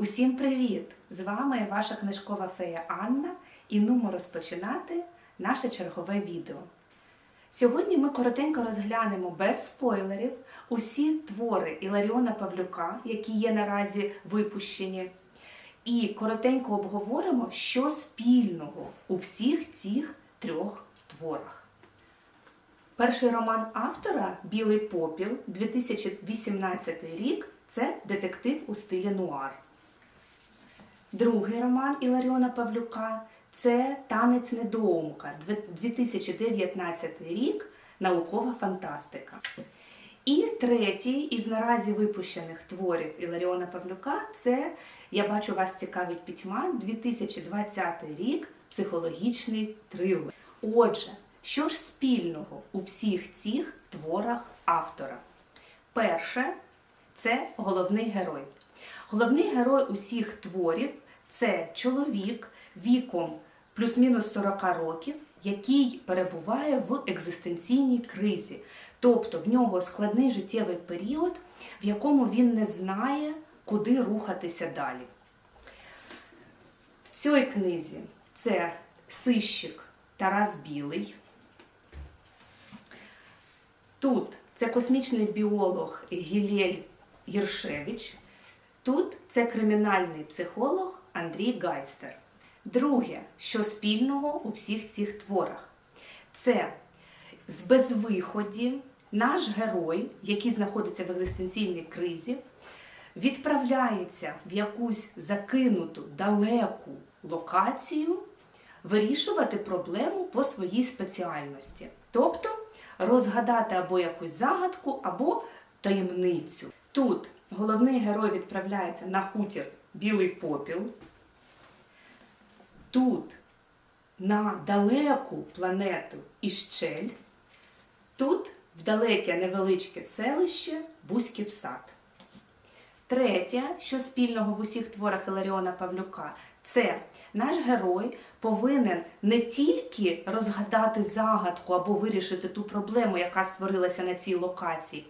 Усім привіт! З вами ваша книжкова фея Анна і нумо розпочинати наше чергове відео. Сьогодні ми коротенько розглянемо без спойлерів усі твори Іларіона Павлюка, які є наразі випущені, і коротенько обговоримо, що спільного у всіх цих трьох творах. Перший роман автора Білий попіл 2018 рік це детектив у стилі нуар. Другий роман Іларіона Павлюка це Танець недоумка 2019 рік наукова фантастика. І третій із наразі випущених творів Іларіона Павлюка це Я бачу вас цікавить пітьма 2020 рік психологічний трилер. Отже, що ж спільного у всіх цих творах автора? Перше це головний герой. Головний герой усіх творів це чоловік віком плюс-мінус 40 років, який перебуває в екзистенційній кризі. Тобто в нього складний життєвий період, в якому він не знає, куди рухатися далі. В цій книзі це сищик Тарас Білий. Тут це космічний біолог Гілєль Єршевич. Тут це кримінальний психолог Андрій Гайстер. Друге, що спільного у всіх цих творах, це з безвиході наш герой, який знаходиться в екзистенційній кризі, відправляється в якусь закинуту далеку локацію вирішувати проблему по своїй спеціальності. Тобто розгадати або якусь загадку, або таємницю. Тут головний герой відправляється на хутір Білий Попіл. Тут на далеку планету Іщель. Тут в далеке невеличке селище Бузьків сад. Третє, що спільного в усіх творах Іларіона Павлюка, це наш герой повинен не тільки розгадати загадку або вирішити ту проблему, яка створилася на цій локації,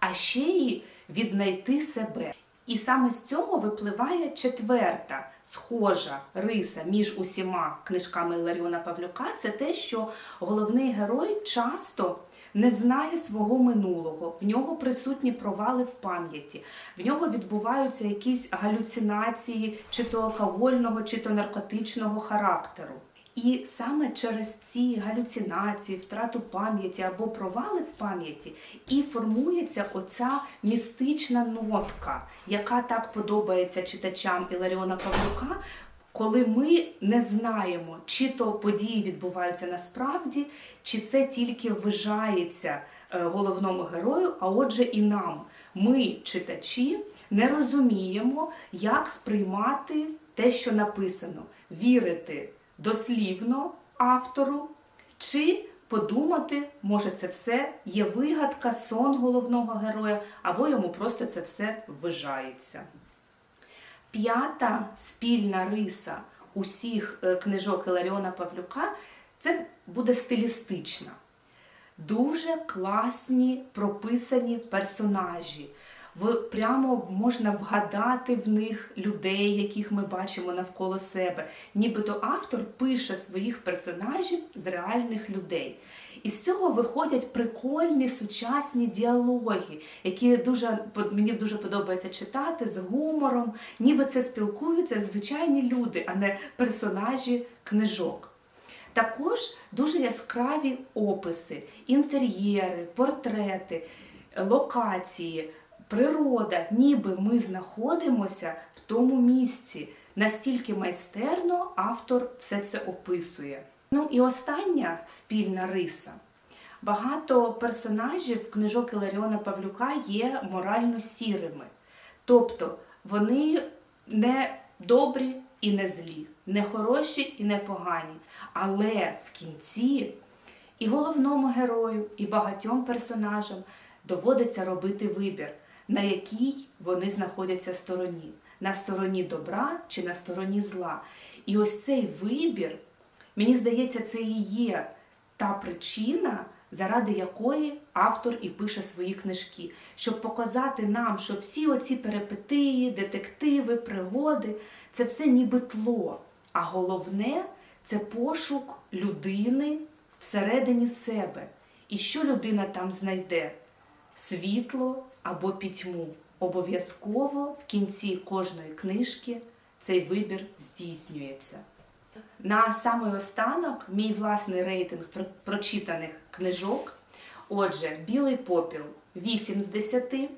а ще й віднайти себе. І саме з цього випливає четверта схожа риса між усіма книжками Ларіона Павлюка. Це те, що головний герой часто не знає свого минулого, в нього присутні провали в пам'яті, в нього відбуваються якісь галюцинації, чи то алкогольного, чи то наркотичного характеру. І саме через ці галюцинації, втрату пам'яті або провали в пам'яті і формується оця містична нотка, яка так подобається читачам Іларіона Павлюка, коли ми не знаємо, чи то події відбуваються насправді, чи це тільки вважається е, головному герою, а отже, і нам. Ми, читачі, не розуміємо, як сприймати те, що написано, вірити дослівно автору, чи подумати, може, це все є вигадка, сон головного героя, або йому просто це все вважається. П'ята спільна риса усіх е, книжок Іларіона Павлюка це буде стилістична. Дуже класні прописані персонажі. В, прямо можна вгадати в них людей, яких ми бачимо навколо себе. Нібито автор пише своїх персонажів з реальних людей. І з цього виходять прикольні сучасні діалоги, які дуже мені дуже подобається читати з гумором, ніби це спілкуються звичайні люди, а не персонажі книжок. Також дуже яскраві описи, інтер'єри, портрети, локації, природа, ніби ми знаходимося в тому місці. Настільки майстерно автор все це описує. Ну і остання спільна риса. Багато персонажів книжок Іларіона Павлюка є морально сірими. Тобто вони не добрі і не злі, не хороші і не погані. Але в кінці і головному герою, і багатьом персонажам доводиться робити вибір, на якій вони знаходяться стороні. На стороні добра чи на стороні зла. І ось цей вибір, мені здається, це і є та причина, заради якої автор і пише свої книжки, щоб показати нам, що всі оці перипетії, детективи, пригоди це все ніби тло. А головне це пошук людини всередині себе. І що людина там знайде? Світло або пітьму. Обов'язково в кінці кожної книжки цей вибір здійснюється. На самий останок мій власний рейтинг прочитаних книжок. Отже, Білий попіл 8 з 10.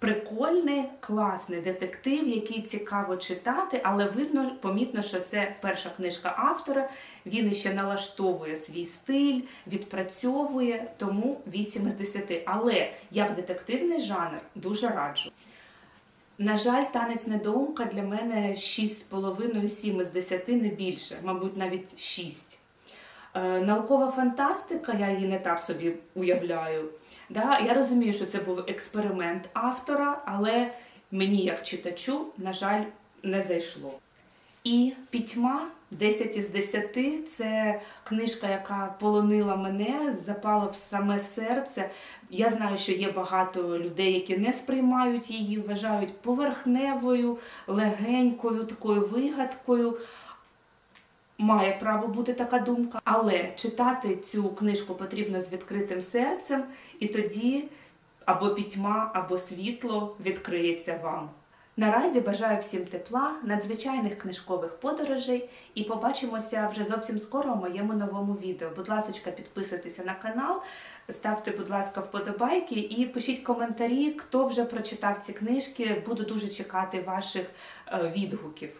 Прикольний, класний детектив, який цікаво читати, але видно, помітно, що це перша книжка автора. Він іще налаштовує свій стиль, відпрацьовує, тому 8 з 10. Але як детективний жанр дуже раджу. На жаль, танець недоумка для мене 6,5-7 з 10, не більше, мабуть, навіть 6. Е, наукова фантастика, я її не так собі уявляю. Да? Я розумію, що це був експеримент автора, але мені, як читачу, на жаль, не зайшло. І пітьма 10 із 10 це книжка, яка полонила мене, запала в саме серце. Я знаю, що є багато людей, які не сприймають її, вважають поверхневою, легенькою, такою вигадкою. Має право бути така думка, але читати цю книжку потрібно з відкритим серцем, і тоді або пітьма, або світло відкриється вам. Наразі бажаю всім тепла, надзвичайних книжкових подорожей і побачимося вже зовсім скоро у моєму новому відео. Будь ласка, підписуйтеся на канал, ставте, будь ласка, вподобайки і пишіть коментарі, хто вже прочитав ці книжки. Буду дуже чекати ваших е, відгуків.